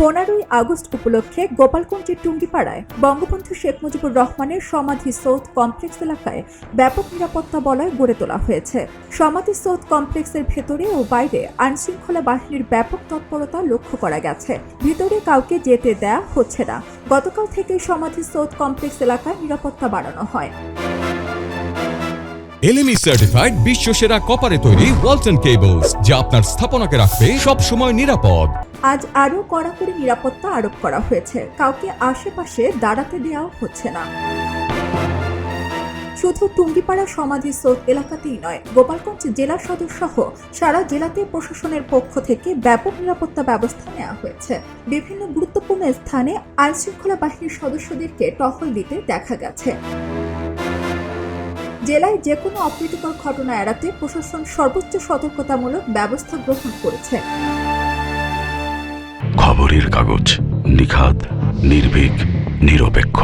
পনেরোই আগস্ট উপলক্ষে গোপালগঞ্জের টুঙ্গিপাড়ায় বঙ্গবন্ধু শেখ মুজিবুর রহমানের সমাধি সৌধ কমপ্লেক্স এলাকায় ব্যাপক নিরাপত্তা বলয় গড়ে তোলা হয়েছে। সমাধি সৌধ কমপ্লেক্সের ভেতরে ও বাইরে আইনশৃঙ্খলা বাহিনীর ব্যাপক তৎপরতা লক্ষ্য করা গেছে। ভিতরে কাউকে যেতে দেয়া হচ্ছে না। গতকাল থেকে সমাধি সৌধ কমপ্লেক্স এলাকায় নিরাপত্তা বাড়ানো হয়। এলএমই সার্টিফাইড বিশ্ব সেরা কপারে তৈরি ওয়ালটন কেবলস যা আপনার স্থাপনাকে রাখবে সব সময় নিরাপদ। আজ আরও কড়াকড়ি নিরাপত্তা আরোপ করা হয়েছে। কাউকে আশেপাশে দাঁড়াতে দেওয়াও হচ্ছে না। শুধু টুঙ্গিপাড়া সমাধি স্রোত এলাকাতেই নয়, গোপালগঞ্জ জেলা সদর সহ সারা জেলাতে প্রশাসনের পক্ষ থেকে ব্যাপক নিরাপত্তা ব্যবস্থা নেওয়া হয়েছে। বিভিন্ন গুরুত্বপূর্ণ স্থানে আইনশৃঙ্খলা বাহিনীর সদস্যদেরকে টহল দিতে দেখা গেছে। জেলায় যে কোনো অপ্রীতিকর ঘটনা এড়াতে প্রশাসন সর্বোচ্চ সতর্কতামূলক ব্যবস্থা গ্রহণ করেছে। খবরের কাগজ নিখাত নির্ভীক, নিরপেক্ষ।